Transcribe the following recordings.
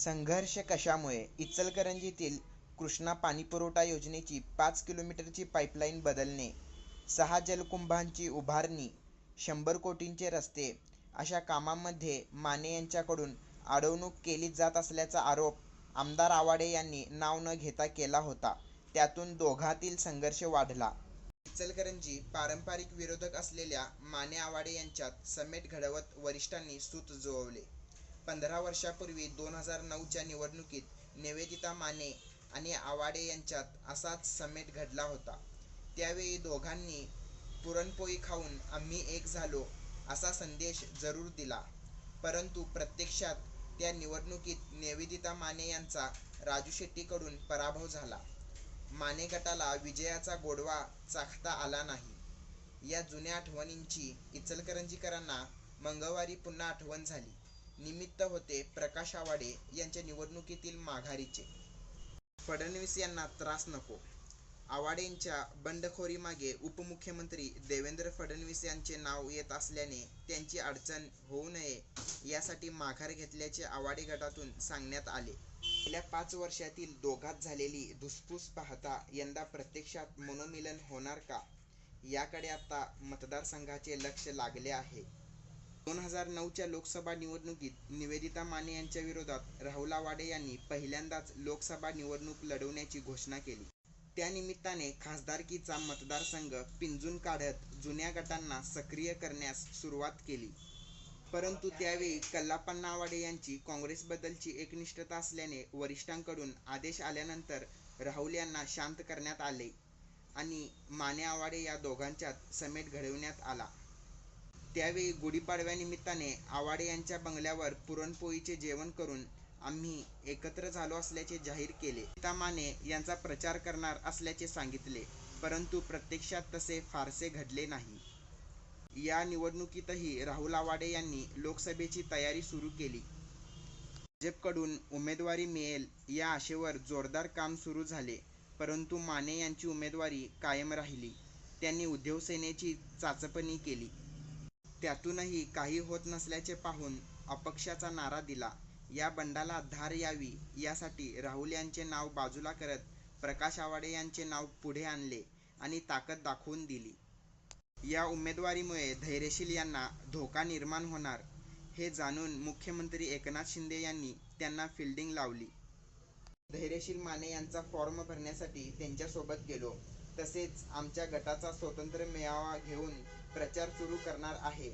संघर्ष कशामुळे? इचलकरंजीतील कृष्णा पाणीपुरवठा योजनेची पाच किलोमीटरची पाईपलाईन बदलणे सहा जलकुंभांची उभारणी शंभर कोटींचे रस्ते अशा कामांमध्ये माने यांच्याकडून अडवणूक केली जात असल्याचा आरोप आमदार आवाडे यांनी नाव न घेता केला होता. त्यातून दोघांतील संघर्ष वाढला. इचलकरंजी पारंपरिक विरोधक असलेल्या माने आवाडे यांच्यात समेट घडवत वरिष्ठांनी सूत जुळवले. पंधरा वर्षापूर्वी दोन हजार नऊच्या निवडणुकीत निवेदिता माने आणि आवाडे यांच्यात असाच समेट घडला होता. त्यावेळी दोघांनी पुरणपोळी खाऊन आम्ही एक झालो असा संदेश जरूर दिला. परंतु प्रत्यक्षात त्या निवडणुकीत निवेदिता माने यांचा राजू शेट्टीकडून पराभव झाला. माने गटाला विजयाचा गोडवा चाखता आला नाही. या जुन्या आठवणींची इचलकरंजीकरांना मंगळवारी पुन्हा आठवण झाली. निमित्त होते प्रकाश आवाडे यांच्या निवडणुकीतील माघारीचे. फडणवीस यांना त्रास नको. आवाडेंच्या बंडखोरीमागे उपमुख्यमंत्री देवेंद्र फडणवीस यांचे नाव येत असल्याने त्यांची अडचण होऊ नये यासाठी माघार घेतल्याचे आवाडे गटातून सांगण्यात आले. गेल्या पाच वर्षातील दोघात झालेली धुसफूस पाहता यंदा प्रत्यक्षात मनोमिलन होणार का? याकडे आता मतदारसंघाचे लक्ष लागले आहे. दोन हजार नऊच्या लोकसभा निवडणुकीत निवेदिता माने यांच्या विरोधात राहुल आवाडे यांनी पहिल्यांदाच लोकसभा निवडणूक लढवण्याची घोषणा केली. त्यानिमित्ताने खासदारकीचा मतदारसंघ पिंजून काढत जुन्या गटांना सक्रिय करण्यास सुरुवात केली. परंतु त्यावेळी कल्लाप्पा आवाडे यांची काँग्रेसबद्दलची एकनिष्ठता असल्याने वरिष्ठांकडून आदेश आल्यानंतर राहुल यांना शांत करण्यात आले आणि माने आवाडे या दोघांच्यात समेट घडवण्यात आला. त्यावेळी गुढीपाडव्यानिमित्ताने आवाडे यांच्या बंगल्यावर पुरणपोळीचे जेवण करून आम्ही एकत्र झालो असल्याचे जाहीर केले. गीता माने यांचा प्रचार करणार असल्याचे सांगितले परंतु प्रत्यक्षात तसे फारसे घडले नाही. या निवडणुकीतही राहुल आवाडे यांनी लोकसभेची तयारी सुरू केली. भाजपकडून उमेदवारी मिळेल या आशेवर जोरदार काम सुरू झाले परंतु माने यांची उमेदवारी कायम राहिली. त्यांनी उद्धवसेनेची चाचपणी केली. त्यातूनही काही होत नसल्याचे पाहून अपक्षाचा नारा दिला. या बंडाला धार यावी यासाठी राहुल यांचे नाव बाजूला करत प्रकाश आवाडे यांचे नाव पुढे आणले आणि ताकद दाखवून दिली. या उमेदवारीमुळे धैर्यशील यांना धोका निर्माण होणार हे जाणून मुख्यमंत्री एकनाथ शिंदे यांनी त्यांना फिल्डिंग लावली. धैर्यशील माने यांचा फॉर्म भरण्यासाठी त्यांच्यासोबत गेलो. तसेच आमच्या गटाचा स्वतंत्र मेळावा घेऊन प्रचार सुरू करणार आहे.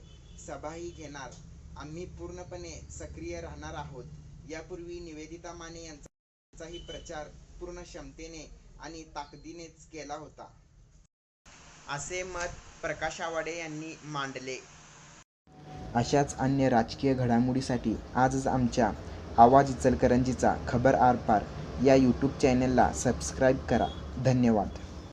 सभाही घेणार. आम्ही पूर्णपणे सक्रिय राहणार आहोत. यापूर्वी निवेदिता माने यांचाही प्रचार पूर्ण क्षमतेने आणि ताकदीनेच केला होता. असे मत प्रकाश आवाडे यांनी मांडले. अशाच अन्य राजकीय घडामोडीसाठी आजच आमच्या आवाज इचलकरंजीचा खबर आरपार या यूट्यूब चॅनलला सबस्क्राईब करा. धन्यवाद.